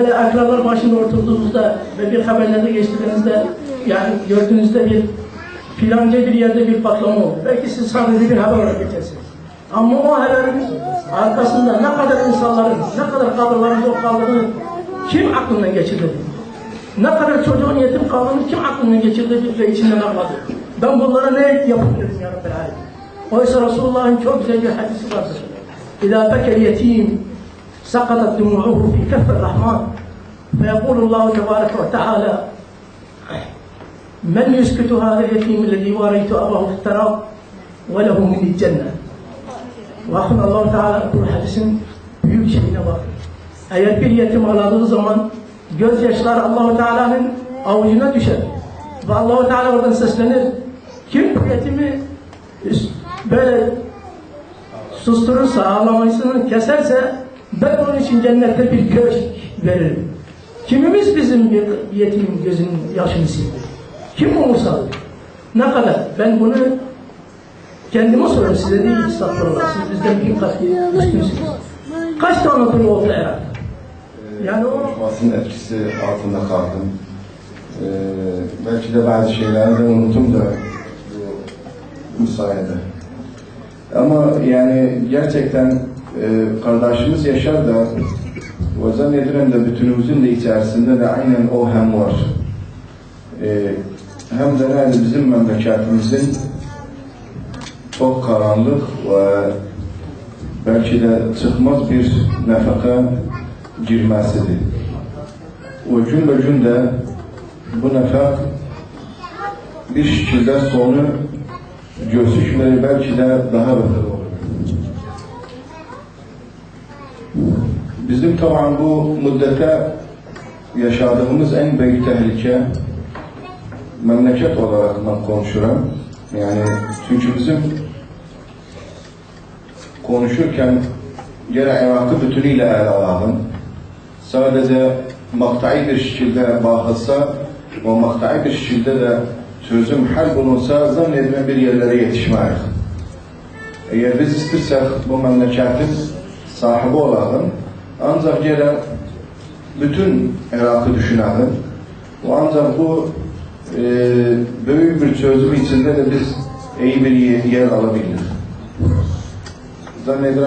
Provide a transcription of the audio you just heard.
Böyle akrabalar başında oturduğunuzda ve bir haberlerde geçtiğinizde yani gördüğünüzde bir filanca bir yerde bir patlama oldu. Belki siz sadece bir haber olarak geçersiniz. Ama o haberin arkasında ne kadar insanların, ne kadar kadınların yok kaldığını kim aklından geçirdi? Ne kadar çocuğun yetim kaldığını kim aklından geçirdi ve içinden anladı? Ben bunlara ne yapabilirim ya Rabbi? Oysa Resulullah'ın çok güzel bir hadisi vardır. İzâ bekel yetim سقطت دموعه في كف الرحمن فيقول الله تبارك وتعالى من يسكت هذا اليتيم الذي وريت أباه في التراب وله من الجنة Bakın allah Teala bu hadisin büyük şeyine bakın. Eğer bir yetim ağladığı zaman gözyaşları allah Teala'nın avucuna düşer. Ve allah Teala oradan seslenir. Kim bu yetimi böyle susturursa, ağlamasını keserse ben onun için cennette bir köşk veririm. Kimimiz bizim bir yetimin gözünün yaşını sildi? Kim umursadı? Ne kadar? Ben bunu kendime soruyorum size değil estağfurullah. Siz bizden bin kat üstünsünüz. Kaç tane kulu oldu herhalde? Yani o konuşmasının etkisi altında kaldım. Ee, belki de bazı şeyleri de unuttum da bu sayede. Ama yani gerçekten e, kardeşimiz Yaşar da ve zannediyorum da bütünümüzün de içerisinde de aynen o hem var. E, hem de yani bizim memleketimizin çok karanlık ve belki de çıkmaz bir nefaka girmesidir. Be gün de bu nefak bir şekilde sonu gözükmeli belki de daha beter olur. Bizim taban bu müddete yaşadığımız en büyük tehlike memleket olarak ben konuşurum. Yani çünkü bizim konuşurken gene Irak'ı bütünüyle ele alalım. Sadece maktai bir şekilde bakılsa ve maktai bir şekilde de çözüm hal bulunsa zannedilen bir yerlere yetişmeyiz. Eğer biz istersek bu memleketin sahibi olalım, ancak gene bütün Irak'ı düşünelim. ve Ancak bu e, büyük bir çözüm içinde de biz iyi bir yer alabiliriz. Zannedilen